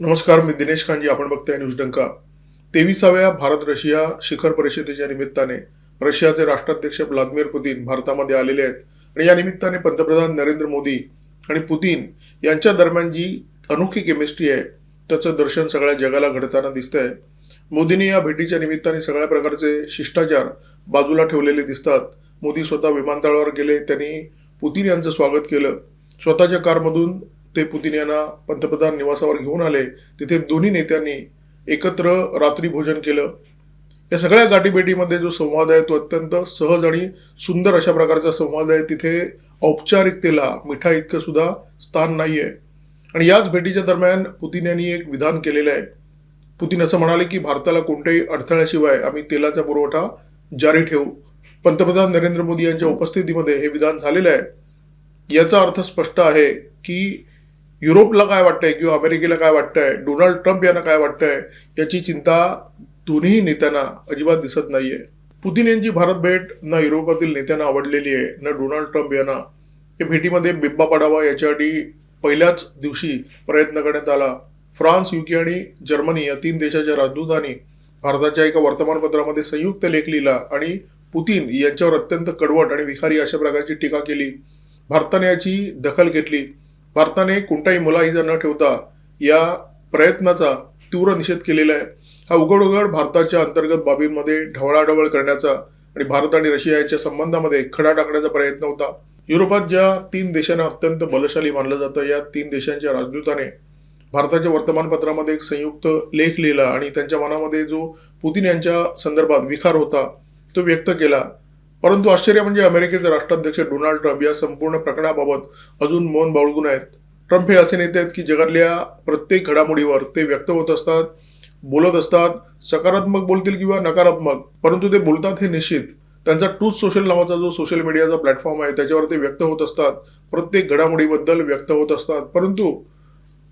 नमस्कार मी दिनेश खानजी आपण बघताय न्यूज डंका. तेविसाव्या भारत रशिया शिखर परिषदेच्या निमित्ताने रशियाचे राष्ट्राध्यक्ष व्लादिमीर पुतीन भारतामध्ये आलेले आहेत. आणि या निमित्ताने पंतप्रधान नरेंद्र मोदी आणि पुतीन यांच्या दरम्यान जी अनोखी केमिस्ट्री आहे त्याचं दर्शन सगळ्या जगाला घडताना दिसतंय. मोदींनी या भेटीच्या निमित्ताने सगळ्या प्रकारचे शिष्टाचार बाजूला ठेवलेले दिसतात. मोदी स्वतः विमानतळावर गेले त्यांनी पुतीन यांचं स्वागत केलं. स्वतःच्या कारमधून ते पुतीन यांना पंतप्रधान निवासावर घेऊन आले. तिथे दोन्ही नेत्यांनी एकत्र रात्री भोजन केलं. या सगळ्या गाठीभेटीमध्ये जो संवाद आहे तो अत्यंत सहज आणि सुंदर अशा प्रकारचा संवाद आहे. तिथे औपचारिकतेला मिठा इतकं सुद्धा स्थान नाहीये. आणि याच भेटीच्या दरम्यान पुतीन यांनी एक विधान केलेलं आहे. पुतीन असं म्हणाले की भारताला कोणत्याही अडथळ्याशिवाय आम्ही तेलाचा पुरवठा जारी ठेवू. पंतप्रधान नरेंद्र मोदी यांच्या उपस्थितीमध्ये हे विधान झालेलं आहे. याचा अर्थ स्पष्ट आहे की युरोपला काय वाटतंय किंवा अमेरिकेला काय वाटतंय? डोनाल्ड ट्रम्प यांना काय वाटतंय? याची चिंता दोन्ही नेत्यांना अजिबात दिसत नाहीये. पुतीन यांची भारत भेट न युरोपातील नेत्यांना आवडलेली आहे न डोनाल्ड ट्रम्प यांना. या भेटीमध्ये बिब्बा पडावा याच्यासाठी पहिल्याच दिवशी प्रयत्न करण्यात आला. फ्रान्स युके आणि जर्मनी या तीन देशाच्या राजदूतांनी भारताच्या एका वर्तमानपत्रामध्ये संयुक्त लेख लिहिला आणि पुतीन यांच्यावर अत्यंत कडवट आणि विखारी अशा प्रकारची टीका केली. भारताने याची दखल घेतली. भारताने कोणताही मुलाहिजा न ठेवता या प्रयत्नाचा तीव्र निषेध केलेला आहे. हा उघड उघड भारताच्या अंतर्गत बाबींमध्ये ढवळाढवळ करण्याचा आणि भारत आणि रशिया यांच्या संबंधामध्ये खडा टाकण्याचा प्रयत्न होता. युरोपात ज्या तीन देशांना अत्यंत बलशाली मानलं जातं या तीन देशांच्या राजदूताने भारताच्या वर्तमानपत्रामध्ये एक संयुक्त लेख लिहिला आणि त्यांच्या मनामध्ये जो पुतीन यांच्या संदर्भात विखार होता तो व्यक्त केला. परंतु आश्चर्य म्हणजे अमेरिकेचे राष्ट्राध्यक्ष डोनाल्ड ट्रम्प या संपूर्ण प्रकरणाबाबत अजून मौन बाळगून आहेत. ट्रम्प हे असे नेते आहेत की जगातल्या प्रत्येक घडामोडीवर ते व्यक्त होत असतात बोलत असतात सकारात्मक बोलतील किंवा नकारात्मक परंतु ते बोलतात हे निश्चित. त्यांचा ट्रूथ सोशल नावाचा जो सोशल मीडियाचा प्लॅटफॉर्म आहे त्याच्यावर ते व्यक्त होत असतात प्रत्येक घडामोडीबद्दल व्यक्त होत असतात. परंतु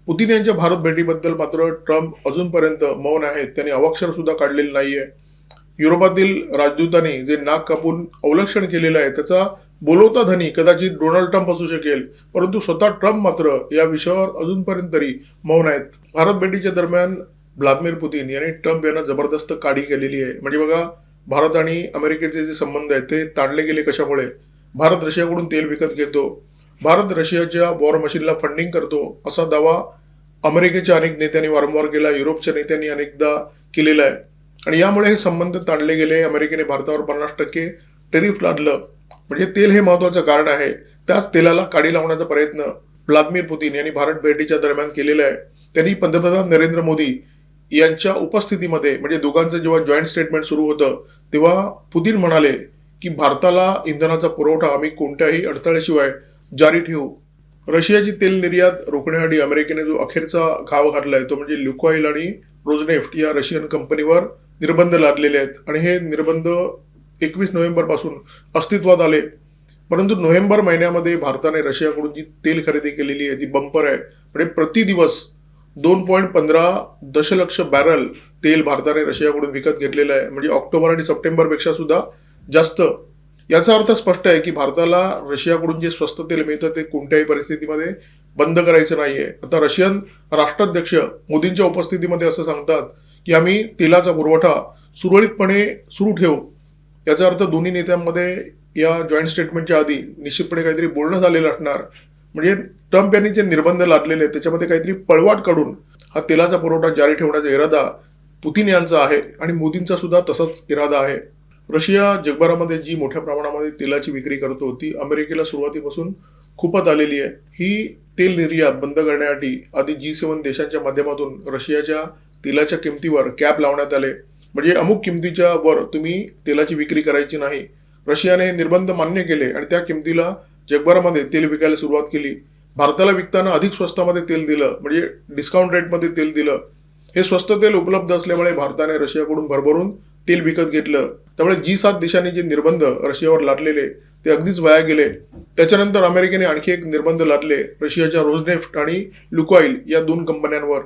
पुतीन यांच्या भारत भेटीबद्दल मात्र ट्रम्प अजूनपर्यंत मौन आहेत त्यांनी अवाक्षर सुद्धा काढलेलं नाहीये. युरोपातील राजदूतांनी जे नाक कापून अवलक्षण केलेलं आहे त्याचा बोलवता धनी कदाचित डोनाल्ड ट्रम्प असू शकेल परंतु स्वतः ट्रम्प मात्र या विषयावर अजूनपर्यंत तरी मौन आहेत. भारत भेटीच्या दरम्यान व्लादिमीर पुतीन यांनी ट्रम्प यांना जबरदस्त काढी केलेली आहे. म्हणजे बघा भारत आणि अमेरिकेचे जे संबंध आहेत ते ताणले गेले कशामुळे? भारत रशियाकडून तेल विकत घेतो. भारत रशियाच्या वॉर मशीनला फंडिंग करतो. असा दावा अमेरिकेच्या अनेक नेत्यांनी वारंवार केला युरोपच्या नेत्यांनी अनेकदा केलेला आहे. आणि यामुळे हे संबंध ताणले गेले. अमेरिकेने भारतावर पन्नास टक्के टेरिफ लादलं. म्हणजे तेल हे महत्वाचं कारण आहे. त्याच तेलाला काडी लावण्याचा प्रयत्न व्लादिमीर पुतीन यांनी भारत भेटीच्या दरम्यान केलेला आहे. त्यांनी पंतप्रधान नरेंद्र मोदी यांच्या उपस्थितीमध्ये म्हणजे दोघांचं जेव्हा जॉईंट स्टेटमेंट सुरू होतं तेव्हा पुतीन म्हणाले की भारताला इंधनाचा पुरवठा आम्ही कोणत्याही अडथळ्याशिवाय जारी ठेवू. रशियाची तेल निर्यात रोखण्यासाठी अमेरिकेने जो अखेरचा घाव घातलाय तो म्हणजे ल्युकॉईल आणि रोजनेफ्ट या रशियन कंपनीवर निर्बंध लादलेले आहेत. आणि हे निर्बंध एकवीस नोव्हेंबरपासून अस्तित्वात आले. परंतु नोव्हेंबर महिन्यामध्ये भारताने रशियाकडून जी तेल खरेदी केलेली आहे ती बंपर आहे म्हणजे प्रति दिवस दोन पॉईंट पंधरा दशलक्ष बॅरल तेल भारताने रशियाकडून विकत घेतलेलं आहे. म्हणजे ऑक्टोबर आणि सप्टेंबरपेक्षा सुद्धा जास्त. याचा अर्थ स्पष्ट आहे की भारताला रशियाकडून जे स्वस्त तेल मिळतं ते कोणत्याही परिस्थितीमध्ये बंद करायचं नाहीये. आता रशियन राष्ट्राध्यक्ष मोदींच्या उपस्थितीमध्ये असं सांगतात की आम्ही तेलाचा पुरवठा सुरळीतपणे सुरू ठेवू. याचा अर्थ दोन्ही नेत्यांमध्ये या जॉईंट स्टेटमेंटच्या आधी निश्चितपणे काहीतरी बोलणं झालेलं असणार. म्हणजे ट्रम्प यांनी जे निर्बंध लादलेले आहेत त्याच्यामध्ये काहीतरी पळवाट काढून हा तेलाचा पुरवठा जारी ठेवण्याचा इरादा पुतीन यांचा आहे आणि मोदींचा सुद्धा तसाच इरादा आहे. रशिया जगभरामध्ये जी मोठ्या प्रमाणामध्ये तेलाची विक्री करतो ती अमेरिकेला सुरुवातीपासून खूपच आलेली आहे. ही तेल निर्यात बंद करण्यासाठी आधी जी सेवन देशांच्या माध्यमातून रशियाच्या तेलाच्या किमतीवर कॅप लावण्यात आले. म्हणजे अमुक किमतीच्या वर तुम्ही तेलाची विक्री करायची नाही. रशियाने निर्बंध मान्य केले आणि त्या किमतीला जगभरामध्ये तेल विकायला सुरुवात केली. भारताला विकताना अधिक स्वस्तामध्ये तेल दिलं म्हणजे डिस्काउंट रेटमध्ये तेल दिलं. हे स्वस्त तेल उपलब्ध असल्यामुळे भारताने रशियाकडून भरभरून तेल विकत घेतलं. त्यामुळे जी सात देशांनी जे निर्बंध रशियावर लादलेले ते अगदीच वाया गेले. त्याच्यानंतर अमेरिकेने आणखी एक निर्बंध लादले रशियाच्या रोजनेफ्ट आणि लुकॉईल या दोन कंपन्यांवर.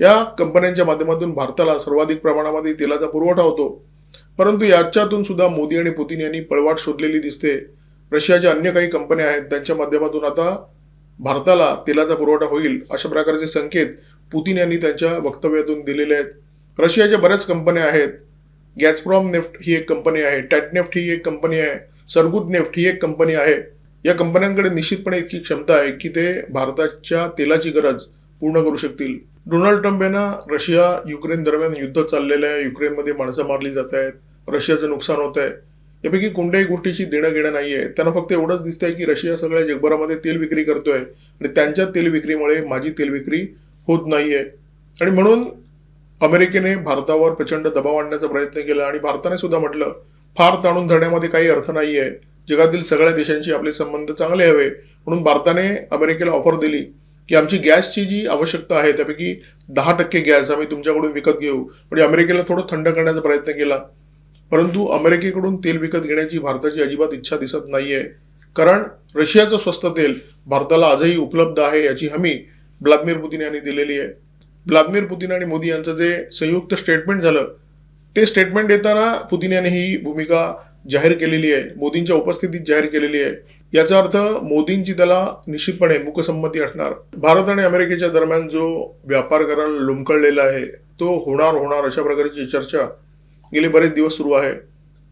या कंपन्यांच्या माध्यमातून भारताला सर्वाधिक प्रमाणामध्ये तेलाचा पुरवठा होतो. परंतु याच्यातून सुद्धा मोदी आणि पुतीन यांनी पळवाट शोधलेली दिसते. रशियाच्या अन्य काही कंपन्या आहेत त्यांच्या माध्यमातून आता भारताला तेलाचा पुरवठा होईल अशा प्रकारचे संकेत पुतीन यांनी त्यांच्या वक्तव्यातून दिलेले आहेत. रशियाच्या बऱ्याच कंपन्या आहेत. गॅसप्रॉम नेफ्ट ही एक कंपनी आहे टॅटनेफ्ट ही एक कंपनी आहे सरगुद नेफ्ट ही एक कंपनी आहे. या कंपन्यांकडे निश्चितपणे इतकी क्षमता आहे की ते भारताच्या तेलाची गरज पूर्ण करू शकतील. डोनाल्ड ट्रम्प यांना रशिया युक्रेन दरम्यान युद्ध चाललेलं आहे. युक्रेनमध्ये माणसं मारली जात आहेत. रशियाचं नुकसान होत आहे. यापैकी कोणत्याही गोष्टीची देणं घेणं नाहीये. त्यांना फक्त एवढंच दिसतंय की रशिया सगळ्या जगभरामध्ये तेल विक्री करतोय. आणि त्यांच्या तेल विक्रीमुळे माझी तेल विक्री होत नाहीये. आणि म्हणून अमेरिकेने भारतावर प्रचंड दबाव आणण्याचा प्रयत्न केला. आणि भारताने सुद्धा म्हटलं फार ताणून धरण्यामध्ये काही अर्थ नाहीये. जगातील सगळ्या देशांशी आपले संबंध चांगले हवे. म्हणून भारताने अमेरिकेला ऑफर दिली. की आमची गॅसची जी आवश्यकता आहे त्यापैकी दहा टक्के गॅस आम्ही तुमच्याकडून विकत घेऊ. म्हणजे अमेरिकेला थोडं थंड करण्याचा प्रयत्न केला. परंतु अमेरिकेकडून तेल विकत घेण्याची भारताची अजिबात इच्छा दिसत नाहीये. कारण रशियाचं स्वस्त तेल भारताला आजही उपलब्ध आहे याची हमी व्लादिमीर पुतीन यांनी दिलेली आहे. व्लादिमीर पुतीन आणि मोदी यांचं जे संयुक्त स्टेटमेंट झालं ते स्टेटमेंट देताना पुतीन यांनी ही भूमिका जाहीर केलेली आहे. मोदींच्या उपस्थितीत जाहीर केलेली आहे. याचा अर्थ मोदींची त्याला निश्चितपणे मुकसंमती असणार. भारत आणि अमेरिकेच्या दरम्यान जो व्यापार करार लोंबकळलेला आहे तो होणार होणार अशा प्रकारची चर्चा गेले बरेच दिवस सुरू आहे.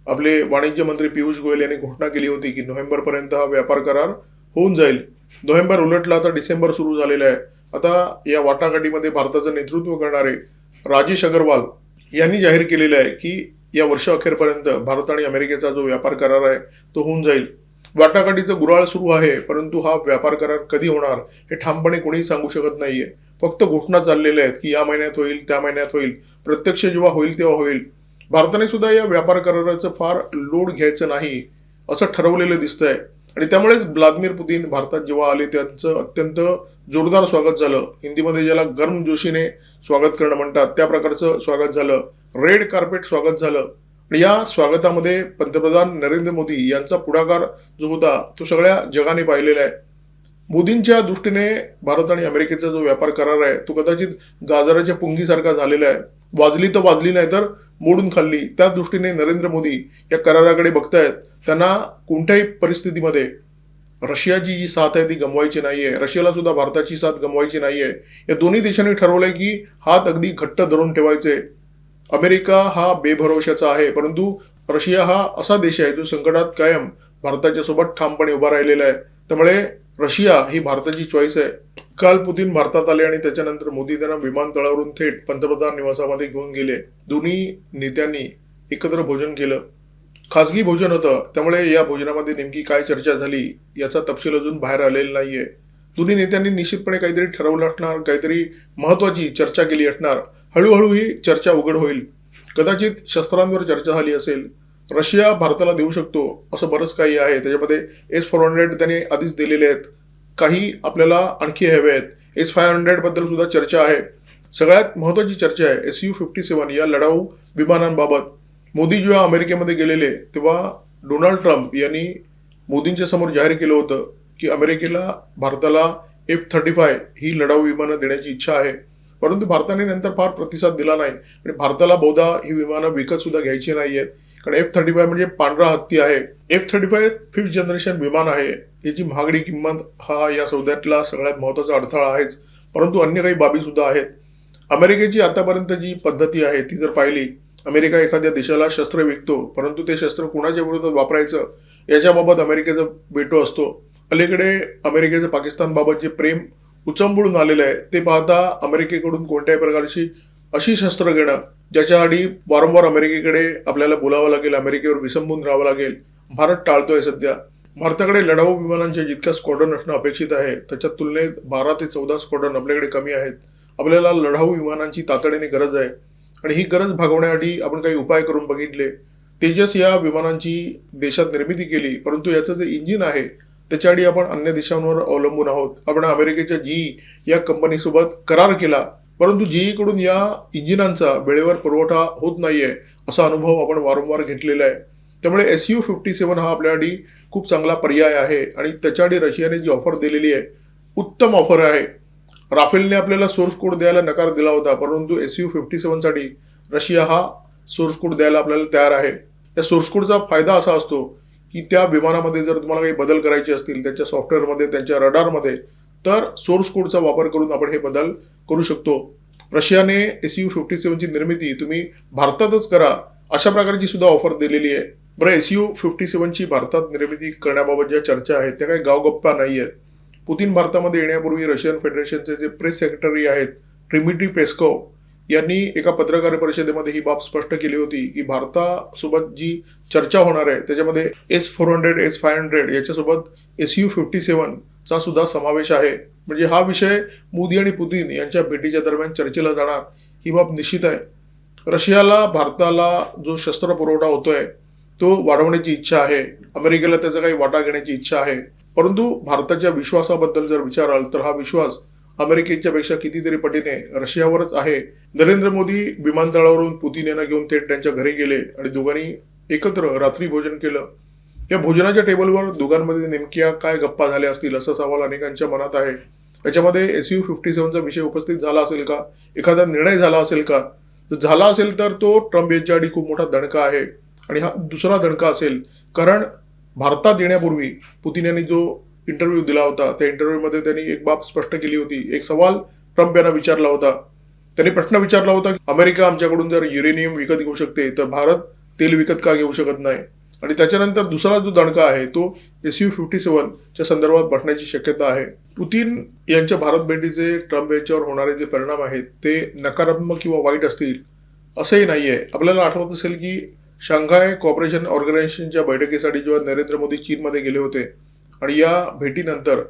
आपले वाणिज्य मंत्री पियुष गोयल यांनी घोषणा केली होती की नोव्हेंबरपर्यंत हा व्यापार करार होऊन जाईल. नोव्हेंबर उलटला आता डिसेंबर सुरू झालेला आहे. आता या वाटाघाटीमध्ये भारताचं नेतृत्व करणारे राजेश अगरवाल यांनी जाहीर केलेलं आहे की या वर्ष अखेरपर्यंत भारत आणि अमेरिकेचा जो व्यापार करार आहे तो होऊन जाईल. वाटाघाटीचं गुराळ सुरू आहे परंतु हा व्यापार करार कधी होणार हे ठामपणे कोणीही सांगू शकत नाहीये. फक्त घोषणा चाललेल्या आहेत की या महिन्यात होईल त्या महिन्यात होईल प्रत्यक्ष जेव्हा होईल तेव्हा होईल. भारताने सुद्धा या व्यापार कराराचं फार लोड घ्यायचं नाही असं ठरवलेलं दिसतंय. आणि त्यामुळेच व्लादिमीर पुतीन भारतात जेव्हा आले त्यांचं अत्यंत जोरदार स्वागत झालं. हिंदीमध्ये ज्याला गर्म जोशीने स्वागत करणं म्हणतात त्या प्रकारचं स्वागत झालं. रेड कार्पेट स्वागत झालं. या स्वागतामध्ये पंतप्रधान नरेंद्र मोदी यांचा पुढाकार जो होता तो सगळ्या जगाने पाहिलेला आहे. मोदींच्या दृष्टीने भारत आणि अमेरिकेचा जो व्यापार करार आहे तो कदाचित गाजराच्या पुंगीसारखा झालेला आहे. वाजली तर वाजली नाही तर मोडून खाल्ली. त्या दृष्टीने नरेंद्र मोदी या कराराकडे बघतायत. त्यांना कोणत्याही परिस्थितीमध्ये रशियाची जी साथ आहे ती गमवायची नाहीये. रशियाला सुद्धा भारताची साथ गमवायची नाहीये. या दोन्ही देशांनी ठरवलंय की हात अगदी घट्ट धरून ठेवायचे. अमेरिका हा बेभरोशाचा आहे परंतु रशिया हा असा देश आहे जो संकटात कायम भारताच्या सोबत ठामपणे उभा राहिलेला आहे. त्यामुळे रशिया ही भारताची चॉईस आहे. काल पुतीन भारतात आले आणि त्याच्यानंतर मोदी त्यांना विमानतळावरून थेट पंतप्रधान निवासामध्ये घेऊन गेले. दोन्ही नेत्यांनी एकत्र भोजन केलं. खासगी भोजन होतं. त्यामुळे या भोजनामध्ये नेमकी काय चर्चा झाली याचा तपशील अजून बाहेर आलेला नाहीये. दोन्ही नेत्यांनी निश्चितपणे काहीतरी ठरवलं असणार काहीतरी महत्वाची चर्चा केली असणार. हळूहळू ही चर्चा उघड होईल. कदाचित शस्त्रांवर चर्चा झाली असेल. रशिया भारताला देऊ शकतो असं बरंच काही आहे. त्याच्यामध्ये एस फोर हंड्रेड त्यांनी आधीच दिलेले आहेत. काही आपल्याला आणखी हवे आहेत. एस फाय हंड्रेडबद्दल सुद्धा चर्चा आहे. सगळ्यात महत्वाची चर्चा आहे एस यू फिफ्टी सेवन या लढाऊ विमानांबाबत. मोदी जेव्हा अमेरिकेमध्ये गेलेले तेव्हा डोनाल्ड ट्रम्प यांनी मोदींच्या समोर जाहीर केलं होतं की अमेरिकेला भारताला एफ थर्टी फाय ही लढाऊ विमानं देण्याची इच्छा आहे. परंतु भारताने नंतर फार प्रतिसाद दिला नाही. आणि भारताला बहुधा ही विमानं विकत सुद्धा घ्यायची नाही आहेत कारण एफ थर्टी फाय म्हणजे पांढरा हत्ती आहे. F thirty five fifth generation विमान आहे. याची महागडी किंमत हा या सौद्यातला सगळ्यात महत्त्वाचा अडथळा आहेच. परंतु अन्य काही बाबी सुद्धा आहेत. अमेरिकेची आतापर्यंत जी पद्धती आहे ती जर पाहिली अमेरिका एखाद्या देशाला शस्त्र विकतो परंतु ते शस्त्र कुणाच्या विरोधात वापरायचं याच्याबाबत अमेरिकेचा वेटो असतो. अलीकडे अमेरिकेचं पाकिस्तानबाबत जे प्रेम उचंबळून आलेलं आहे ते पाहता अमेरिकेकडून कोणत्याही प्रकारची अशी शस्त्र घेणं ज्याच्यासाठी वारंवार अमेरिकेकडे आपल्याला बोलावं लागेल अमेरिकेवर विसंबून राहावं लागेल भारत टाळतोय सध्या. भारताकडे लढाऊ विमानांचे जितक्या स्क्वॉड्रन असणं अपेक्षित आहे त्याच्या तुलनेत बारा ते चौदा स्क्वॉड्रन आपल्याकडे कमी आहेत. आपल्याला लढाऊ विमानांची तातडीने गरज आहे. आणि ही गरज भागवण्यासाठी आपण काही उपाय करून बघितले. तेजस या विमानांची देशात निर्मिती केली परंतु याचं जे इंजिन आहे त्याच्यासाठी आपण अन्य देशांवर अवलंबून आहोत. आपण अमेरिकेच्या जी या कंपनीसोबत करार केला. परंतु जीईकडून या इंजिनांचा वेळेवर पुरवठा होत नाहीये असा अनुभव आपण वारंवार घेतलेला आहे. त्यामुळे एस यू फिफ्टी सेवन हा आपल्यासाठी खूप चांगला पर्याय आहे आणि त्याच्यासाठी रशियाने जी ऑफर दिलेली आहे उत्तम ऑफर आहे. राफेलने आपल्याला सोर्स कोड द्यायला नकार दिला होता परंतु एस यू फिफ्टी सेवनसाठी रशिया हा सोर्स कोड द्यायला आपल्याला तयार आहे. या सोर्स कोडचा फायदा असा असतो की त्या विमानामध्ये जर तुम्हाला काही बदल करायचे असतील त्यांच्या सॉफ्टवेअरमध्ये त्यांच्या रडारमध्ये तर सोर्स कोडचा वापर करून आपण हे बदल करू शकतो. रशियाने एस यू फिफ्टी सेवनची निर्मिती तुम्ही भारतातच करा अशा प्रकारची सुद्धा ऑफर दिलेली आहे. बरं एस यू फिफ्टी सेवनची भारतात निर्मिती करण्याबाबत ज्या चर्चा आहेत त्या काही गावगप्पा नाही आहेत पुतीन भारतामध्ये येण्यापूर्वी रशियन फेडरेशनचे जे प्रेस सेक्रेटरी आहेत ट्रिमिटी पेस्कोव यांनी एका पत्रकार परिषदेमध्ये ही बाब स्पष्ट केली होती की भारतासोबत जी चर्चा होणार आहे त्याच्यामध्ये S four hundred S five hundred याच्यासोबत एस यू फिफ्टी सेव्हनचा सुद्धा समावेश आहे. म्हणजे हा विषय मोदी आणि पुतीन यांच्या भेटीच्या दरम्यान चर्चेला जाणार ही बाब निश्चित आहे. रशियाला भारताला जो शस्त्र पुरवठा होतोय तो वाढवण्याची इच्छा आहे. अमेरिकेला त्याचा काही वाटा घेण्याची इच्छा आहे. परंतु भारताच्या विश्वासाबद्दल जर विचाराल तर हा विश्वास अमेरिकेच्या पेक्षा कितीतरी पटीने रशियावरच आहे. नरेंद्र मोदी विमानतळावरून पुतीन यांना घेऊन थेट त्यांच्या घरी गेले आणि दोघांनी एकत्र रात्री भोजन केलं. या भोजनाच्या टेबलवर दोघांमध्ये नेमक्या काय गप्पा झाल्या असतील असा सवाल अनेकांच्या मनात आहे. याच्यामध्ये एस यू फिफ्टी सेव्हनचा विषय उपस्थित झाला असेल का? एखादा निर्णय झाला असेल का? जर झाला असेल तर तो ट्रम्प यांच्या आधी खूप मोठा दणका आहे. आणि हा दुसरा दणका असेल. कारण भारतात येण्यापूर्वी पुतीन यांनी जो इंटरव्ह्यू दिला होता. त्या इंटरव्ह्यूमध्ये त्यांनी एक बाब स्पष्ट केली होती. एक सवाल ट्रम्प यांना विचारला होता. त्यांनी प्रश्न विचारला होता की अमेरिका आमच्याकडून जर युरेनियम विकत घेऊ शकते तर भारत तेल विकत का घेऊ शकत नाही? आणि त्याच्यानंतर दुसरा जो दणका आहे तो एस यू फिफ्टी सेव्हनच्या संदर्भात बसण्याची शक्यता आहे. पुतीन यांच्या भारत भेटीचे ट्रम्प यांच्यावर होणारे जे परिणाम आहेत ते नकारात्मक किंवा वाईट असतील असंही नाहीये. आपल्याला आठवत असेल की शांघाय कॉपरेशन ऑर्गनायझेशनच्या बैठकीसाठी जेव्हा नरेंद्र मोदी चीनमध्ये गेले होते आणि या भेटीनंतर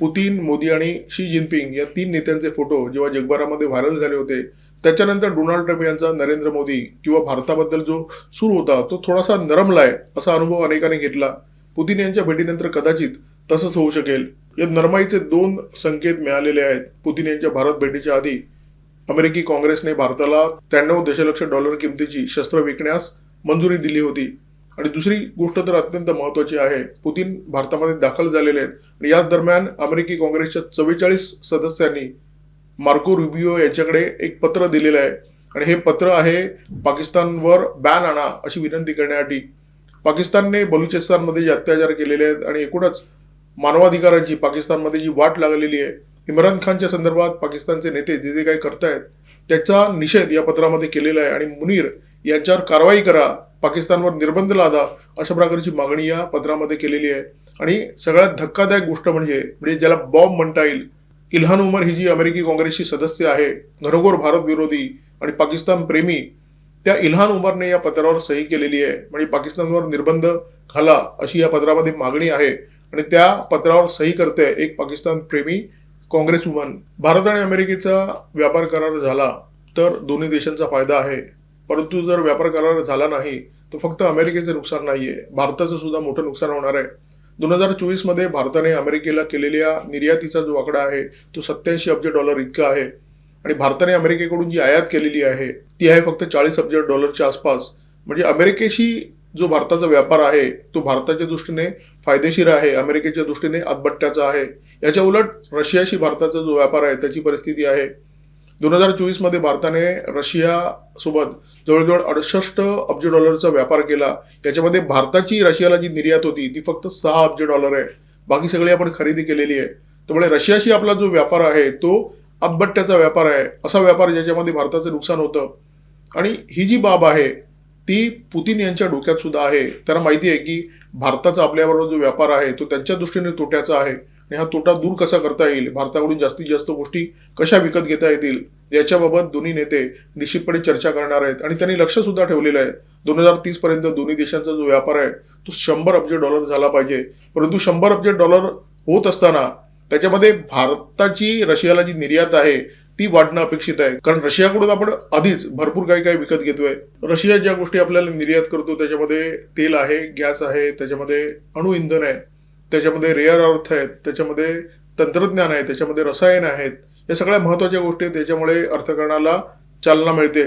पुतीन मोदी आणि शी जिनपिंग या तीन नेत्यांचे फोटो जेव्हा जगभरामध्ये व्हायरल झाले होते त्याच्यानंतर डोनाल्ड ट्रम्प यांचा नरेंद्र मोदी किंवा भारताबद्दल जो सूर होता तो थोडासा नरमलाय असा अनुभव अनेकांनी घेतला. पुतीन यांच्या भेटीनंतर कदाचित तसंच होऊ शकेल. या नरमाईचे दोन संकेत मिळालेले आहेत. पुतीन यांच्या भारत भेटीच्या आधी अमेरिकी काँग्रेसने भारताला त्र्याण्णव दशलक्ष डॉलर किमतीची शस्त्र विकण्यास मंजुरी दिली होती. आणि दुसरी गोष्ट तर अत्यंत महत्वाची आहे. पुतीन भारतामध्ये दाखल झालेले आहेत. आणि याच दरम्यान अमेरिकी काँग्रेसच्या चव्वेचाळीस सदस्यांनी मार्को रुबिओ यांच्याकडे एक पत्र दिलेलं आहे. आणि हे पत्र आहे पाकिस्तानवर बॅन आणा अशी विनंती करण्यासाठी. पाकिस्तानने बलुचिस्तानमध्ये जे अत्याचार केलेले आहेत आणि एकूणच मानवाधिकारांची पाकिस्तानमध्ये जी वाट लागलेली आहे इम्रान खानच्या संदर्भात पाकिस्तानचे नेते जे जे काही करतायत त्याचा निषेध या पत्रामध्ये केलेला आहे. आणि मुनीर यांच्यावर कारवाई करा पाकिस्तानवर निर्बंध लादा अशा प्रकारची मागणी या पत्रामध्ये केलेली आहे. आणि सगळ्यात धक्कादायक गोष्ट म्हणजे म्हणजे ज्याला बॉम्ब म्हणता येईल इल्हान उमर ही जी अमेरिकी काँग्रेसची सदस्य आहे घरोघर भारत विरोधी आणि पाकिस्तान प्रेमी त्या इल्हान उमरने या पत्रावर सही केलेली आहे. म्हणजे पाकिस्तानवर निर्बंध घाला अशी या पत्रामध्ये मागणी आहे. आणि त्या पत्रावर सही करते एक पाकिस्तान प्रेमी काँग्रेस वुमन. भारत आणि अमेरिकेचा व्यापार करार झाला तर दोन्ही देशांचा फायदा आहे. परंतु जर व्यापार करार झाला नाही तर फक्त अमेरिकेचे नुकसान नाहीये. भारताचं सुद्धा मोठं नुकसान होणार आहे. दोन हजार चोवीसमध्ये भारताने अमेरिकेला केलेल्या निर्यातीचा जो आकडा आहे तो सत्याऐंशी अब्ज डॉलर इतका आहे. आणि भारताने अमेरिकेकडून जी आयात केलेली आहे ती आहे फक्त चाळीस अब्ज डॉलरच्या आसपास. म्हणजे अमेरिकेशी जो भारताचा व्यापार आहे तो भारताच्या दृष्टीने फायदेशीर आहे अमेरिकेच्या दृष्टीने आतबट्ट्याचा आहे. याच्या उलट रशियाशी भारताचा जो व्यापार आहे त्याची परिस्थिती आहे. दोन हजार चोवीसमध्ये भारताने रशियासोबत जवळजवळ अडुसष्ट अब्ज डॉलरचा व्यापार केला. त्याच्यामध्ये भारताची रशियाला जी निर्यात होती ती फक्त सहा अब्ज डॉलर आहे. बाकी सगळी आपण खरेदी केलेली आहे. त्यामुळे रशियाशी आपला जो व्यापार आहे तो अब्बट्ट्याचा व्यापार आहे असा व्यापार ज्याच्यामध्ये भारताचं नुकसान होतं. आणि ही जी बाब आहे ती पुतीन यांच्या डोक्यात सुद्धा आहे. त्यांना माहिती आहे की भारताचा आपल्याबरोबर जो व्यापार आहे तो त्यांच्या दृष्टीने तोट्याचा आहे. आणि हा तोटा दूर कसा करता येईल? भारताकडून जास्तीत जास्त गोष्टी कशा विकत घेता येतील? याच्याबाबत दोन्ही नेते निश्चितपणे चर्चा करणार आहेत आणि त्यांनी लक्ष सुद्धा ठेवलेलं आहे. दोन हजार तीस पर्यंत दोन्ही देशांचा जो व्यापार आहे तो शंभर अब्ज डॉलर झाला पाहिजे. परंतु शंभर अब्ज डॉलर होत असताना त्याच्यामध्ये भारताची रशियाला जी निर्यात आहे ती वाढणं अपेक्षित आहे. कारण रशियाकडून आपण आधीच भरपूर काही काही विकत घेतोय. रशिया ज्या गोष्टी आपल्याला निर्यात करतो त्याच्यामध्ये तेल आहे गॅस आहे त्याच्यामध्ये अणु इंधन आहे. त्याच्यामध्ये रेअर अर्थ आहेत त्याच्यामध्ये तंत्रज्ञान आहे त्याच्यामध्ये रसायन आहेत या सगळ्या महत्त्वाच्या गोष्टी आहेत त्याच्यामुळे अर्थकारणाला चालना मिळते.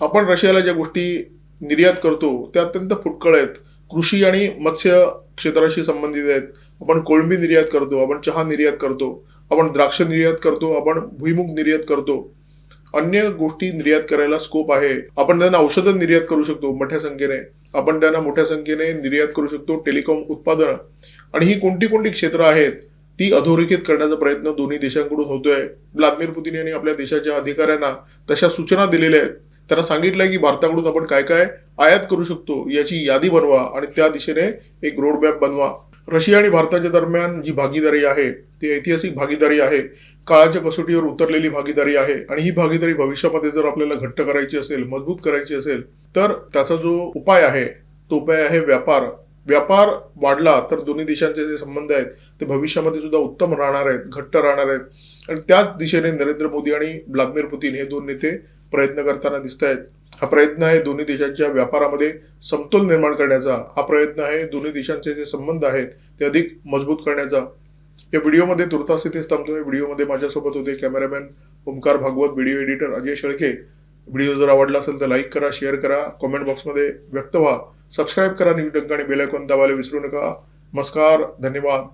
आपण रशियाला ज्या गोष्टी निर्यात करतो त्या अत्यंत फुटकळ आहेत. कृषी आणि मत्स्य क्षेत्राशी संबंधित आहेत. आपण कोळंबी निर्यात करतो आपण चहा निर्यात करतो आपण द्राक्ष निर्यात करतो आपण भुईमुग निर्यात करतो. अन्य गोष्टी निर्यात करायला स्कोप आहे. आपण त्यांना औषधं निर्यात करू शकतो मोठ्या संख्येने. आपण त्यांना मोठ्या संख्येने निर्यात करू शकतो टेलिकॉम उत्पादनं. आणि ही कोणती कोणती क्षेत्र आहेत ती अधोरेखित करण्याचा प्रयत्न दोन्ही देशांकडून होतोय. व्लादिमीर पुतीन यांनी आपल्या देशाच्या अधिकाऱ्यांना तशा सूचना दिलेल्या आहेत. त्यांना सांगितलंय की भारताकडून आपण काय काय आयात करू शकतो याची यादी बनवा आणि त्या दिशेने एक रोडमॅप बनवा. रशिया आणि भारताच्या दरम्यान जी भागीदारी आहे ती ऐतिहासिक भागीदारी आहे. काळाच्या कसोटीवर उतरलेली भागीदारी आहे आणि ही भागीदारी भविष्यामध्ये जर आपल्याला घट्ट करायची असेल मजबूत करायची असेल तर त्याचा जो उपाय आहे तो उपाय आहे व्यापार. व्यापार वाढला तर दोन्ही देशांचे जे संबंध आहेत ते भविष्यामध्ये सुद्धा उत्तम राहणार आहेत घट्ट राहणार आहेत. आणि त्याच दिशेने नरेंद्र मोदी आणि व्लादिमीर पुतीन हे दोन नेते प्रयत्न करताना दिसत आहेत. हा प्रयत्न आहे दोन्ही देशांच्या व्यापारामध्ये समतोल निर्माण करण्याचा. हा प्रयत्न आहे दोन्ही देशांचे जे संबंध आहेत ते अधिक मजबूत करण्याचा. या व्हिडिओमध्ये तुर्तास इथेच थांबतोय व्हिडिओमध्ये माझ्यासोबत होते cameraman Omkar Bhagwat video editor Ajay Shelke. Video जर आवडला असेल तर लाईक करा शेअर करा. कॉमेंट बॉक्समध्ये व्यक्त व्हा. सबस्क्राईब करा न्यूज डंक आणि बेल आयकॉन दाबायला विसरू नका. नमस्कार धन्यवाद.